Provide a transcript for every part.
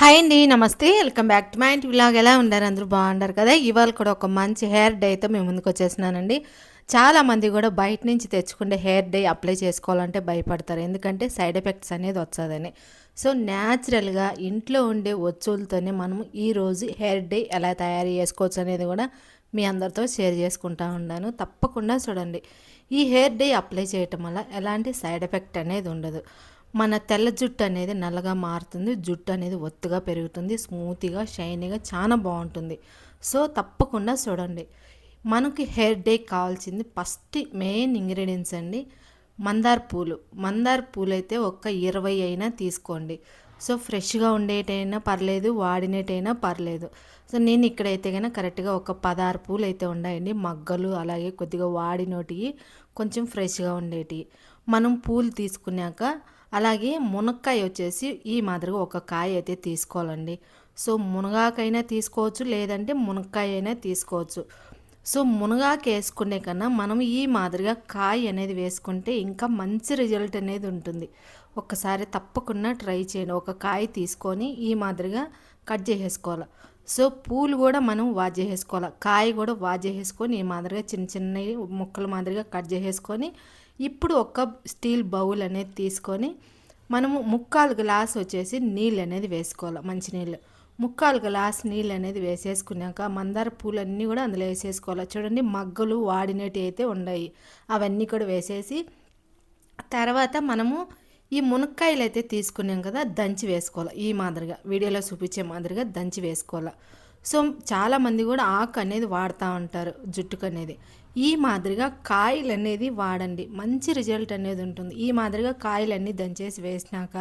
Hi అండి నమస్తే. Welcome back to my ఇంటి వ్లాగ్ ఎలా ఉన్నారు? అందరూ బాగుండారు కదా? ఇవాళ కూడా ఒక మంచి హెయిర్ డే అయితే మేము ముందుకు వచ్చేసినానండి చాలా మంది కూడా బయట నుంచి తెచ్చుకుంటే హెయిర్ డే అప్లై చేసుకోవాలంటే భయపడతారు. ఎందుకంటే సైడ్ ఎఫెక్ట్స్ అనేది వచ్చదని. సో న్యాచురల్గా ఇంట్లో ఉండే వచ్చులతోనే మనం ఈరోజు హెయిర్ డే ఎలా తయారు చేసుకోవచ్చు అనేది కూడా మీ అందరితో షేర్ చేసుకుంటా ఉన్నాను. తప్పకుండా చూడండి. ఈ హెయిర్ డే అప్లై చేయటం వల్ల ఎలాంటి సైడ్ ఎఫెక్ట్ అనేది ఉండదు. మన తెల్ల జుట్టు అనేది నల్లగా మారుతుంది జుట్టు అనేది ఒత్తుగా పెరుగుతుంది స్మూత్గా షైనీగా చాలా బాగుంటుంది. సో తప్పకుండా చూడండి. మనకి హెయిర్ డే కావాల్సింది ఫస్ట్ మెయిన్ ఇంగ్రీడియంట్స్ అండి మందార పూలు. మందార పూలు అయితే ఒక్క ఇరవై అయినా తీసుకోండి. సో ఫ్రెష్గా ఉండేటైనా పర్లేదు వాడినట్టయినా పర్లేదు. సో నేను ఇక్కడైతే కనుక కరెక్ట్గా ఒక పదహారు పూలు అయితే ఉన్నాయండి. మగ్గలు అలాగే కొద్దిగా వాడినోటివి కొంచెం ఫ్రెష్గా ఉండేటివి మనం పూలు తీసుకున్నాక అలాగే మునక్కాయ వచ్చేసి ఈ మాదిరిగా ఒక కాయ అయితే తీసుకోవాలండి. సో మునగాకైనా తీసుకోవచ్చు లేదంటే మునక్కాయ అయినా తీసుకోవచ్చు. సో మునగాకు వేసుకునే కన్నా మనం ఈ మాదిరిగా కాయ అనేది వేసుకుంటే ఇంకా మంచి రిజల్ట్ అనేది ఉంటుంది. ఒక్కసారి తప్పకుండా ట్రై చేయండి. ఒక కాయ తీసుకొని ఈ మాదిరిగా కట్ చేసేసుకోవాలి. సో పూలు కూడా మనం వాజ్ చేసేసుకోవాలి. కాయ కూడా వాజ్ చేసేసుకొని ఈ మాదిరిగా చిన్న చిన్న ముక్కల మాదిరిగా కట్ చేసేసుకొని ఇప్పుడు ఒక స్టీల్ బౌల్ అనేది తీసుకొని మనము ముక్కాలు గ్లాస్ వచ్చేసి నీళ్ళు అనేది వేసుకోవాలి మంచినీళ్ళు. ముక్కాలు గ్లాస్ నీళ్ళు అనేది వేసేసుకున్నాక మందార పూలన్నీ కూడా అందులో వేసేసుకోవాలి. చూడండి మగ్గలు వాడినట్టు అయితే ఉన్నాయి. అవన్నీ కూడా వేసేసి తర్వాత మనము ఈ మునక్కాయలు అయితే తీసుకున్నాం కదా దంచి వేసుకోవాలి. ఈ మాదిరిగా వీడియోలో చూపించే మాదిరిగా దంచి వేసుకోవాలి. సో చాలామంది కూడా ఆకు అనేది వాడుతూ ఉంటారు జుట్టుకు అనేది. ఈ మాదిరిగా కాయలు అనేది వాడండి. మంచి రిజల్ట్ అనేది ఉంటుంది. ఈ మాదిరిగా కాయలన్నీ దంచేసి వేసినాక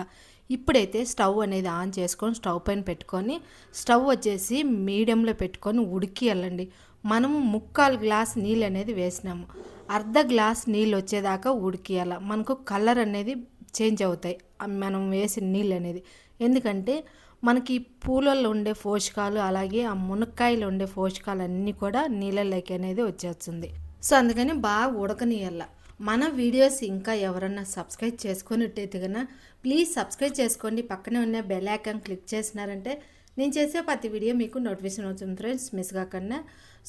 ఇప్పుడైతే స్టవ్ అనేది ఆన్ చేసుకొని స్టవ్ పైన పెట్టుకొని స్టవ్ వచ్చేసి మీడియంలో పెట్టుకొని ఉడికి వెళ్ళండి. మనము ముక్కాలు గ్లాస్ నీళ్ళు అనేది వేసినాము. అర్ధ గ్లాస్ నీళ్ళు వచ్చేదాకా ఉడికియాల మనకు కలర్ అనేది చేంజ్ అవుతాయి. మనం వేసిన నీళ్ళు అనేది. ఎందుకంటే మనకి పూలలో ఉండే పోషకాలు అలాగే ఆ మునక్కాయలు ఉండే పోషకాలు అన్నీ కూడా నీళ్ళలోకి అనేది వచ్చేస్తుంది. సో అందుకని బాగా ఉడకనియల్ల మన వీడియోస్ ఇంకా ఎవరన్నా సబ్స్క్రైబ్ చేసుకున్నట్టయితే కన్నా ప్లీజ్ సబ్స్క్రైబ్ చేసుకోండి. పక్కనే ఉన్న బెల్ ఐకాన్ క్లిక్ చేసినారంటే నేను చేసే ప్రతి వీడియో మీకు నోటిఫికేషన్ అవుతుంది ఫ్రెండ్స్ మిస్ కాకుండా.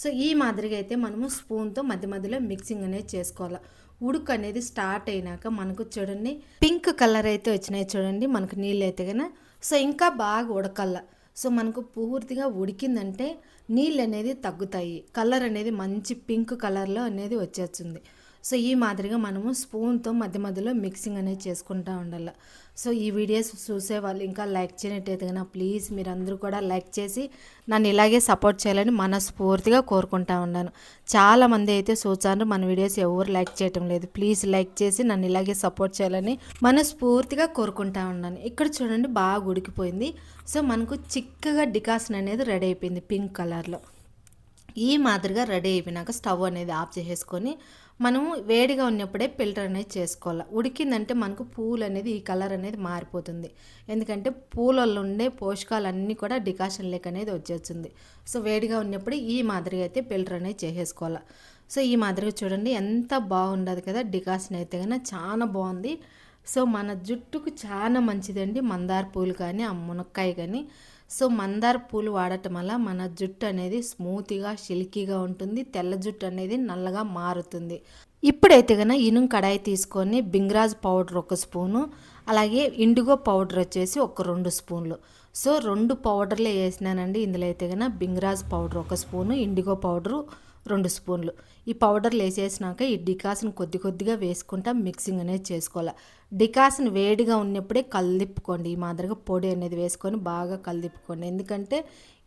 సో ఈ మాదిరిగా అయితే మనము స్పూన్తో మధ్య మధ్యలో మిక్సింగ్ అనేది చేసుకోవాలి. ఉడుకు అనేది స్టార్ట్ అయినాక మనకు చూడండి పింక్ కలర్ అయితే వచ్చినాయి చూడండి మనకు నీళ్ళు అయితే కన్నా సో ఇంకా బాగా ఉడకల్ల. సో మనకు పూర్తిగా ఉడికిందంటే నీళ్ళు అనేది తగ్గుతాయి. కలర్ అనేది మంచి పింక్ కలర్లో అనేది వచ్చేస్తుంది. సో ఈ మాదిరిగా మనము స్పూన్తో మధ్య మధ్యలో మిక్సింగ్ అనేది చేసుకుంటూ ఉండాలి. సో ఈ వీడియోస్ చూసే వాళ్ళు ఇంకా లైక్ చేయనట్టయితే కన్నా ప్లీజ్ మీరందరూ కూడా లైక్ చేసి నన్ను ఇలాగే సపోర్ట్ చేయాలని మనస్ఫూర్తిగా కోరుకుంటా ఉన్నాను. చాలామంది అయితే చూచారు మన వీడియోస్ ఎవరు లైక్ చేయటం లేదు. ప్లీజ్ లైక్ చేసి నన్ను ఇలాగే సపోర్ట్ చేయాలని మనస్ఫూర్తిగా కోరుకుంటా ఉన్నాను. ఇక్కడ చూడండి బాగా ఉడికిపోయింది. సో మనకు చిక్కగా డికాషన్ అనేది రెడీ అయిపోయింది పింక్ కలర్లో. ఈ మాదిరిగా రెడీ అయిపోయినాక స్టవ్ అనేది ఆఫ్ చేసేసుకొని మనము వేడిగా ఉన్నప్పుడే ఫిల్టర్ అనేది చేసుకోవాలి. ఉడికిందంటే మనకు పూలు అనేది ఈ కలర్ అనేది మారిపోతుంది. ఎందుకంటే పూలలో ఉండే పోషకాలు అన్నీ కూడా డికాషన్ లేక అనేది వచ్చేస్తుంది. సో వేడిగా ఉన్నప్పుడు ఈ మాదిరిగా అయితే ఫిల్టర్ అనేది చేసేసుకోవాలి. సో ఈ మాదిరిగా చూడండి ఎంత బాగుండదు కదా డికాషన్ అయితే కన్నా చాలా బాగుంది. సో మన జుట్టుకు చాలా మంచిదండి. మందార పూలు కానీ ఆ మునక్కాయ కానీ. సో మందార పూలు వాడటం వల్ల మన జుట్టు అనేది స్మూత్గా సిల్కీగా ఉంటుంది. తెల్ల జుట్టు అనేది నల్లగా మారుతుంది. ఇప్పుడైతే కనుక ఇనుం కడాయి తీసుకొని బింగ్రాజ్ పౌడర్ ఒక స్పూను అలాగే ఇండిగో పౌడర్ వచ్చేసి ఒక రెండు స్పూన్లు. సో రెండు పౌడర్లే వేసినానండి. ఇందులో అయితే కనుక బింగ్రాజ్ పౌడర్ ఒక స్పూను ఇండిగో పౌడరు రెండు స్పూన్లు. ఈ పౌడర్లు వేసేసినాక ఈ డికాషన్ కొద్ది కొద్దిగా వేసుకుంటా మిక్సింగ్ అనేది చేసుకోవాలి. డికాషన్ వేడిగా ఉన్నప్పుడే కల్దిప్పుకోండి ఈ మాదిరిగా పొడి అనేది వేసుకొని బాగా కల్దిప్పుకోండి ఎందుకంటే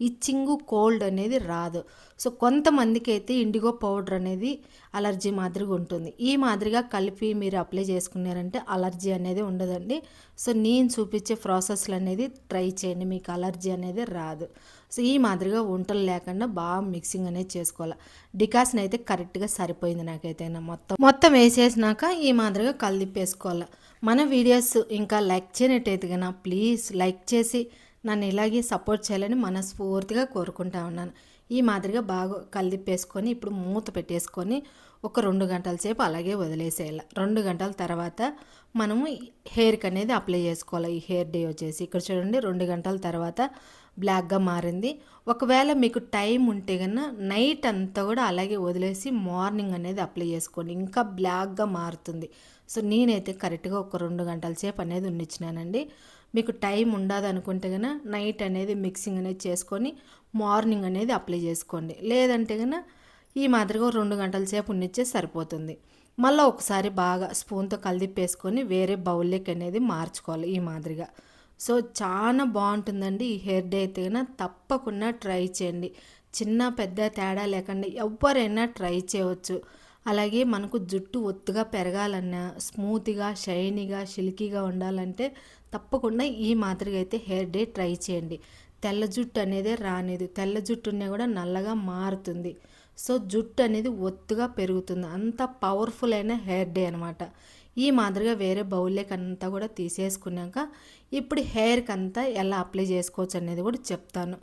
ఇచ్చింగు కోల్డ్ అనేది రాదు. సో కొంతమందికి అయితే ఇండిగో పౌడర్ అనేది అలర్జీ మాదిరిగా ఉంటుంది. ఈ మాదిరిగా కలిపి మీరు అప్లై చేసుకున్నారంటే అలర్జీ అనేది ఉండదండి. సో నేను చూపించే ప్రాసెస్లు అనేది ట్రై చేయండి. మీకు అలర్జీ అనేది రాదు. సో ఈ మాదిరిగా వంటలు లేకుండా బాగా మిక్సింగ్ అనేది చేసుకోవాలి. డికాషన్ అయితే కరెక్ట్గా సరిపోయింది నాకైతే మొత్తం. మొత్తం వేసేసినాక ఈ మాదిరిగా కలిపేసుకోవాలి మన వీడియోస్ ఇంకా లైక్ చేయనట్టయితే కన్నా ప్లీజ్ లైక్ చేసి నన్ను ఇలాగే సపోర్ట్ చేయాలని మనస్ఫూర్తిగా కోరుకుంటా ఉన్నాను. ఈ మాదిరిగా బాగా కలిదిప్పేసుకొని ఇప్పుడు మూత పెట్టేసుకొని ఒక రెండు గంటల సేపు అలాగే వదిలేసేయాలి. రెండు గంటల తర్వాత మనము హెయిర్కి అనేది అప్లై చేసుకోవాలి. ఈ హెయిర్ డే వచ్చేసి ఇక్కడ చూడండి రెండు గంటల తర్వాత బ్లాక్గా మారింది. ఒకవేళ మీకు టైం ఉంటే కన్నా నైట్ అంతా కూడా అలాగే వదిలేసి మార్నింగ్ అనేది అప్లై చేసుకోండి. ఇంకా బ్లాక్గా మారుతుంది. సో నేనైతే కరెక్ట్గా ఒక రెండు గంటల సేపు అనేది ఉండిచ్చినానండి. మీకు టైం ఉండదు అనుకుంటే కన్నా నైట్ అనేది మిక్సింగ్ అనేది చేసుకొని మార్నింగ్ అనేది అప్లై చేసుకోండి. లేదంటే కన్నా ఈ మాదిరిగా రెండు గంటల సేపు ఉన్నిచ్చే సరిపోతుంది. మళ్ళీ ఒకసారి బాగా స్పూన్తో కలిదిప్పేసుకొని వేరే బౌల్లోకి అనేది మార్చుకోవాలి ఈ మాదిరిగా. సో చాలా బాగుంటుందండి ఈ హెయిర్ డే అయితే తప్పకుండా ట్రై చేయండి. చిన్న పెద్ద తేడా లేకుండా ఎవరైనా ట్రై చేయవచ్చు. అలాగే మనకు జుట్టు ఒత్తుగా పెరగాలన్నా స్మూత్గా షైనీగా సిల్కీగా ఉండాలంటే తప్పకుండా ఈ మాదిరిగా అయితే హెయిర్ డే ట్రై చేయండి. తెల్ల జుట్టు అనేది రానిది. తెల్ల జుట్టు ఉన్నా కూడా నల్లగా మారుతుంది. సో జుట్టు అనేది ఒత్తుగా పెరుగుతుంది. అంత పవర్ఫుల్ అయిన హెయిర్ డే అనమాట ఈ మాదిరిగా వేరే బౌల్లోకి అంతా కూడా తీసేసుకున్నాక ఇప్పుడు హెయిర్కి అంతా ఎలా అప్లై చేసుకోవచ్చు అనేది కూడా చెప్తాను.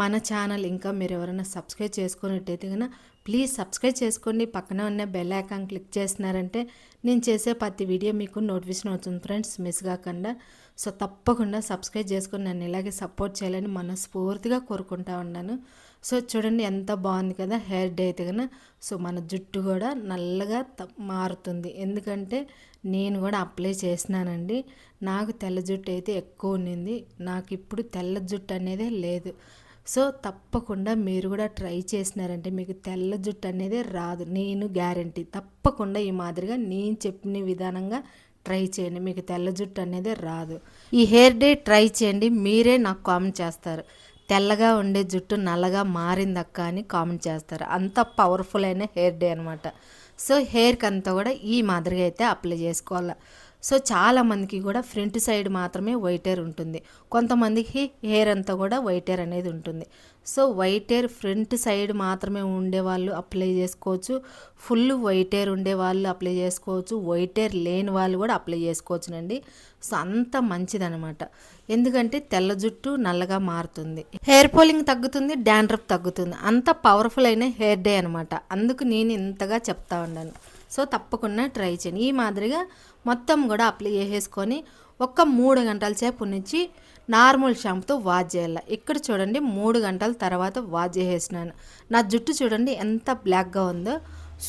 మన ఛానల్ ఇంకా మీరు ఎవరైనా సబ్స్క్రైబ్ చేసుకున్నట్టయితే కనుక ప్లీజ్ సబ్స్క్రైబ్ చేసుకోండి. పక్కన ఉన్న బెల్ ఐకాన్ క్లిక్ చేసినారంటే నేను చేసే ప్రతి వీడియో మీకు నోటిఫికేషన్ అవుతుంది ఫ్రెండ్స్ మిస్ కాకుండా. సో తప్పకుండా సబ్స్క్రైబ్ చేసుకుని నన్ను ఇలాగే సపోర్ట్ చేయాలని మనస్ఫూర్తిగా కోరుకుంటా ఉన్నాను. సో చూడండి ఎంత బాగుంది కదా హెయిర్ డే అయితే కన్నా. సో మన జుట్టు కూడా నల్లగా మారుతుంది. ఎందుకంటే నేను కూడా అప్లై చేసినానండి. నాకు తెల్ల జుట్టు అయితే ఎక్కువ ఉన్నింది నాకు ఇప్పుడు తెల్ల జుట్టు అనేదే లేదు. సో తప్పకుండా మీరు కూడా ట్రై చేసినారంటే మీకు తెల్ల జుట్టు అనేది రాదు. నేను గ్యారంటీ. తప్పకుండా ఈ మాదిరిగా నేను చెప్పిన విధానంగా ట్రై చేయండి. మీకు తెల్ల జుట్టు అనేది రాదు. ఈ హెయిర్ డే ట్రై చేయండి. మీరే నాకు కామెంట్ చేస్తారు. తెల్లగా ఉండే జుట్టు నల్లగా మారిందక్క అని కామెంట్ చేస్తారు. అంత పవర్ఫుల్ అయిన హెయిర్ డే అనమాట సో హెయిర్కి అంతా కూడా ఈ మాదిరిగా అయితే అప్లై చేసుకోవాలి. సో చాలా మందికి కూడా ఫ్రంట్ సైడ్ మాత్రమే వైట్ హెయిర్ ఉంటుంది. కొంతమందికి హెయిర్ అంతా కూడా వైట్ హెయిర్ అనేది ఉంటుంది. So white hair front side మాత్రమే ఉండే వాళ్ళు అప్లై చేసుకోవచ్చు. ఫుల్ వైట్ హెయిర్ ఉండే వాళ్ళు అప్లై చేసుకోవచ్చు. వైట్ హెయిర్ లేని వాళ్ళు కూడా అప్లై చేసుకోవచ్చునండి. సో అంత మంచిదనమాట. ఎందుకంటే తెల్ల జుట్టు నల్లగా మారుతుంది. హెయిర్ పోలింగ్ తగ్గుతుంది డాండ్రఫ్ తగ్గుతుంది. అంత పవర్ఫుల్ అయిన హెయిర్ డే అనమాట. అందుకు నేను ఇంతగా చెప్తా ఉన్నాను. సో తప్పకుండా ట్రై చేయండి. ఈ మాదిరిగా మొత్తం కూడా అప్లై చేసేసుకొని ఒక్క మూడు గంటల సేపు నుంచి నార్మల్ షాంపుతో వాష్ చేయాలి. ఇక్కడ చూడండి మూడు గంటల తర్వాత వాష్ చేసేసినాను. నా జుట్టు చూడండి ఎంత బ్లాక్గా ఉందో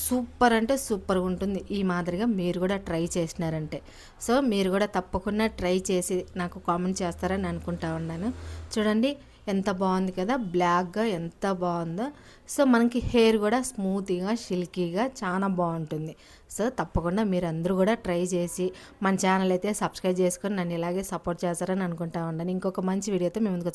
సూపర్ అంటే సూపర్గా ఉంటుంది. ఈ మాదిరిగా మీరు కూడా ట్రై చేసినారంటే. సో మీరు కూడా తప్పకుండా ట్రై చేసి నాకు కామెంట్ చేస్తారని అనుకుంటా ఉన్నాను. చూడండి ఎంత బాగుంది కదా బ్లాక్గా ఎంత బాగుందో. సో మనకి హెయిర్ కూడా స్మూత్గా సిల్కీగా చాలా బాగుంటుంది. సో తప్పకుండా మీరు అందరూ కూడా ట్రై చేసి మన ఛానల్ అయితే సబ్స్క్రైబ్ చేసుకొని నన్ను ఇలాగే సపోర్ట్ చేస్తారని అనుకుంటా ఉండండి. ఇంకొక మంచి వీడియోతో మేము ముందుకు